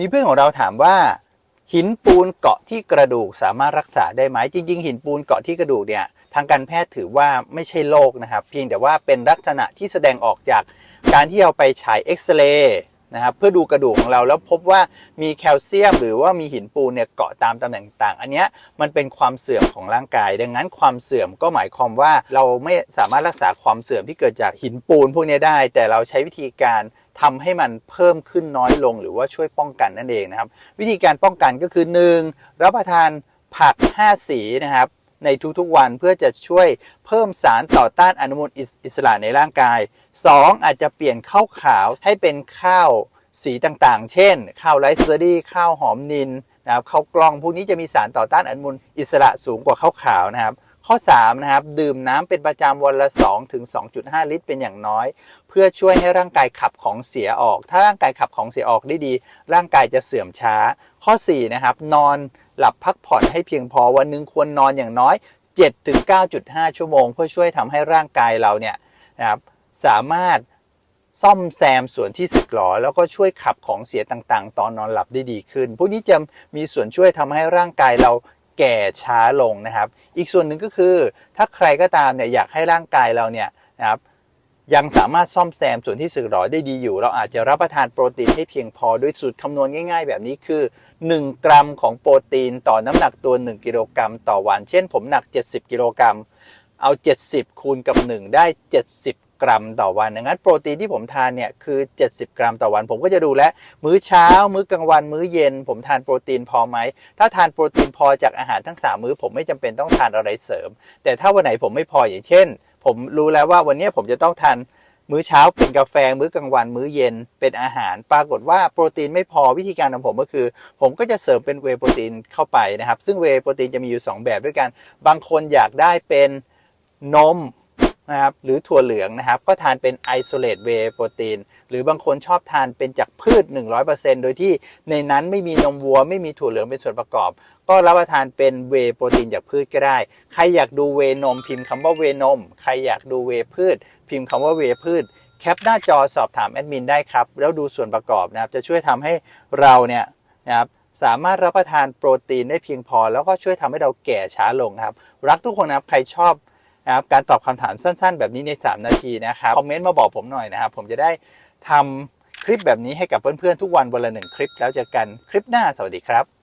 มีเพื่อนของเราถามว่า หินปูนเกาะที่กระดูกสามารถรักษาได้ไหมจริง ๆ หินปูนเกาะที่กระดูกเนี่ยทางการแพทย์ถือว่าไม่ใช่โรคนะครับ เพียงแต่ว่าเป็นลักษณะที่แสดงออกจากการที่เราไปฉายเอ็กซเรย์นะครับเพื่อดูกระดูกของเราแล้วพบว่ามีแคลเซียม หรือว่ามีหินปูนเนี่ยเกาะตามตำแหน่งต่าง อันเนี้ยมันเป็นความเสื่อมของร่างกาย ดังนั้นความเสื่อมก็หมายความว่าเราไม่สามารถรักษาความเสื่อมที่เกิดจากหินปูนพวกนี้ได้ แต่เราใช้วิธีการทำให้มันเพิ่มขึ้นน้อยลงหรือว่าช่วยป้องกันนั่นเองนะครับ วิธีการป้องกันก็คือ 1. รับประทานผัก 5 สีนะครับ ในทุกๆวันเพื่อจะช่วยเพิ่มสารต่อต้านอนุมูลอิสระในร่างกาย 2. อาจจะเปลี่ยนข้าวขาวให้เป็นข้าวสีต่างๆ เช่น ข้าวไรซ์เบอร์รี่ข้าวหอมนินนะครับข้าวกล้องพวกนี้จะมีสารต่อต้านอนุมูลอิสระสูงกว่าข้าวขาวนะครับ ข้อ 3 นะครับ ดื่มน้ำเป็นประจำวันละ 2 ถึง 2.5 ลิตรเป็นอย่างน้อย เพื่อช่วยให้ร่างกายขับของเสียออก ถ้าร่างกายขับของเสียออกได้ดี ร่างกายจะเสื่อมช้า ข้อ 4 นะครับ นอนหลับพักผ่อนให้เพียงพอวันหนึ่งควรนอนอย่างน้อย7ถึง9.5 ชั่วโมง เพื่อช่วยทำให้ร่างกายเราเนี่ยนะครับสามารถซ่อมแซมส่วนที่สึกหรอแล้วก็ช่วยขับของเสียต่างๆ ตอนนอนหลับได้ดีขึ้น พวกนี้จะมีส่วนช่วยทำให้ร่างกายเรา แก่ช้าลงนะครับ อีกส่วนหนึ่งก็คือถ้าใครก็ตามเนี่ยอยากให้ร่างกายเราเนี่ยนะครับยังสามารถซ่อมแซมส่วนที่สึกหรอได้ดีอยู่ เราอาจจะรับประทานโปรตีนให้เพียงพอด้วยสูตรคำนวณง่าย ๆ แบบนี้คือ 1 กรัมของโปรตีนต่อน้ำหนักตัว 1 กิโลกรัมต่อวัน เช่น ผมหนัก 70 กิโลกรัมเอา 70 คูณกับ 1 ได้ 70 กรัมต่อวันดังนั้นโปรตีนที่ผมทานเนี่ยคือ 70 กรัมต่อวัน ผมก็จะดูแลมื้อเช้า มื้อกลางวัน มื้อเย็น ผมทานโปรตีนพอไหม ถ้าทานโปรตีนพอจากอาหารทั้ง 3 มื้อ ผมไม่จำเป็นต้องทานอะไรเสริม แต่ถ้าวันไหนผมไม่พออย่างเช่น ผมรู้แล้วว่าวันนี้ผมจะต้องทานมื้อเช้าเป็นกาแฟ มื้อกลางวัน มื้อเย็น เป็นอาหาร ปรากฏว่าโปรตีนไม่พอวิธีการของผมก็คือ ผมก็จะเสริมเป็นเวโปรตีนเข้าไปนะครับ ซึ่งเวโปรตีนจะมีอยู่ 2 แบบด้วยกัน บางคนอยากได้เป็นนม นะครับหรือถั่วเหลืองนะครับ ก็ทานเป็น isolate whey protein หรือบางคนชอบทานเป็นจากพืช 100%โดยที่ในนั้นไม่มีนมวัว ไม่มีถั่วเหลืองเป็นส่วนประกอบ ก็รับประทานเป็นเวโปรตีนจากพืชก็ได้ ใครอยากดูเวนมพิมพ์คำว่าเวนม ใครอยากดูเวพืช พิมพ์คำว่าเวพืชแคปหน้าจอสอบถามแอดมินได้ครับ แล้วดูส่วนประกอบนะครับ จะช่วยทำให้เราเนี่ยนะครับสามารถรับประทานโปรตีนได้เพียงพอ แล้วก็ช่วยทำให้เราแก่ช้าลงครับ รักทุกคนนะครับ ใครชอบ นะครับการตอบคำถามสั้น ๆ แบบนี้ใน 3 นาทีนะครับคอมเมนต์มาบอกผมหน่อยนะครับ ผมจะได้ทำคลิปแบบนี้ให้กับเพื่อนๆทุกวันวันละหนึ่งคลิปแล้วเจอกันคลิปหน้าสวัสดีครับ